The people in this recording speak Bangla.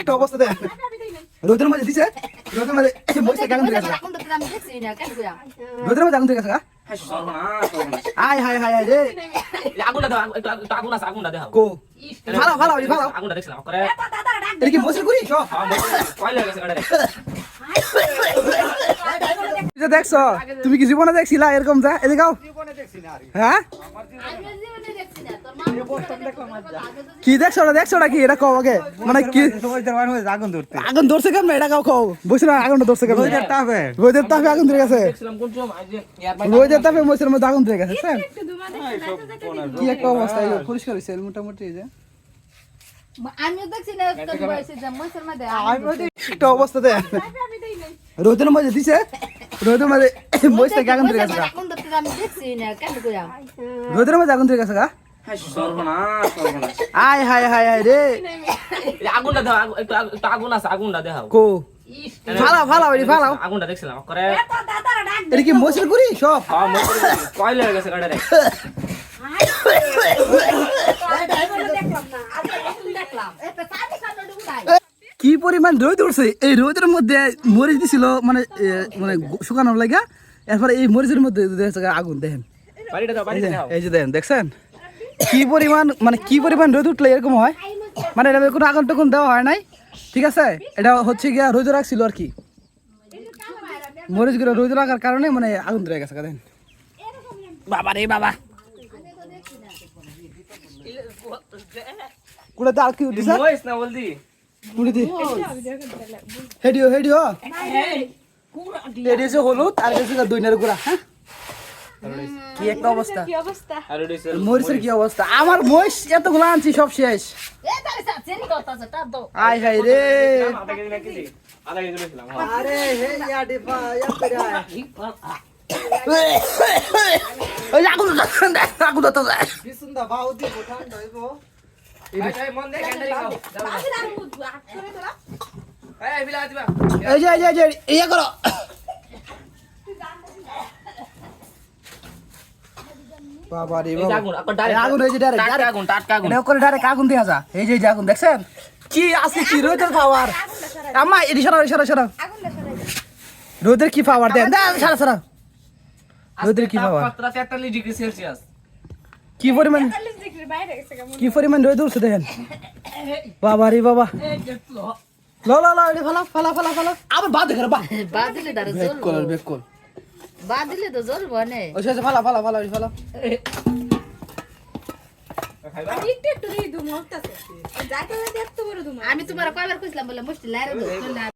একটা অবস্থা দেখ। রোদের মধ্যে দিছে রোদের মধ্যে মরিচটা কেমন দিকে এখন তো আমি দেখছি না কেন কইরা রোদের মধ্যে আগুন দিকে আয় হায় হায় হায় রে। আগুনটা দাও একটু একটু আগুন আছে আগুনটা দাও কো। ভালো ভালো ভালো। আগুনটা দেখছিলাম করে। এটা কি মশলা করি সব কয়লা গেছে গাড়ি দেখছ তুমি কি জীবনে দেখছিলা এরকম যা? এদিকে গাও হ্যাঁ আমি জীবনে দেখছি না তোর মা কি দেখছ ওটা? দেখছ ওটা কি? এটা কও আগে। মানে কি? আগুন ধরতে আগুন ধরছে কেমন? এটা কাও কও। বুঝছ না আগুনটা ধরছে কেমন? রোদের তাপে। রোদের তাপে আগুন ধরে গেছে। রোদের তাপে মধ্যে আগুন ধরে গেছে স্যার। কি একটা অবস্থা পরিষ্কার হয়েছে মোটামুটি এই যে। মধ্যে একটা অবস্থা দেখ রোদের মধ্যে দিছে রোদের মধ্যে মরিচটা আগুন ধরে গেছে। আমি দেখছি না কেন কইরা? রোদের মধ্যে আগুন ধরে গেছে গা। সর্বনাশ সর্বনাশ। আয় হায় হায় হায় রে। আগুনটা দাও একটু একটু আগুন আছে আগুনটা কো? ফালাও ফালাও এটি ফালাও আগুনটা দেখছিলাম করে এটা কি মশলা করি সব। হ্যাঁ মোটর কয়লা গেছে গাড়ি কি পরিমাণ রোদ উঠছে? এই রোদের মধ্যে মরিচ দিছিল মানে মানে শুকানোর লাগা। এরপরে এই মরিচের মধ্যে আগুন দেখেন। এই যে- দাও। এই যে দেখেন দেখছেন? কি পরিমাণ মানে কি পরিমাণ রোদ উঠলে এরকম হয়? মানে এটা কোনো আগুন টাগুন দেওয়া হয় নাই? ঠিক আছে? এটা হচ্ছে গিয়া রোদ রাখছিল আর কি। মরিচগুলো রোদ রাখার কারণে মানে আগুন ধরে গেছে দেখেন। বাবা রে বাবা। কুড়াতে আর কি উঠিস না বলদি। কুড়িতে হেডিও হেডিও হেডিও হলুদ আর হচ্ছে দইনার গুড়া হ্যাঁ? কি একটা অবস্থা। আর মরিচের কি অবস্থা? আমার মহিষ এতগুলো আনছি সব শেষ। এ তারে চেনি করতাছে তার তো আয় হায় রে। আরে হে ইয়া ডিপা ইয়া আগুন দাও আগুন দাও বিসুন্দা বাউদি বোঠান দইবো মন দে ক্যান্ডেল খাও এই বিলা দিবা এই যে এই যে, এই যে ইয়া করো বাবা রে এই বাবা আগুন আবার এই ডাইরেক্ট আগুন এই যে ডাইরেক্ট টাটকা আগুন টাটকা আগুন এটা করে ডাইরেক্ট আগুন দিয়া যা এই যে এই যে আগুন দেখছেন কি আছে কি রোদের খাবার আম্মা এদি সরাও সরাও সরাও রোদের কি পাওয়ার দেন দেন সরা সরা রোদের কি পাওয়ার তাপমাত্রা 43 ডিগ্রি সেলসিয়াস কি পরিমাণ কি পরিমাণ রোদ উঠছে দেখেন বাবা রে বাবা ল ল ল এটা ফালা ফালা ফালা ফালা। আবার বাদ দেখে বা বা দিলে তারে বেক জ্বলবো। কল বেক কল বা দিলে তো জ্বলবো নে। ওই শেষে ফালা ফালা ফালা ওই ফালা। আমি তোমার কয়বার কইছিলাম বলে মুশকিল লাইরে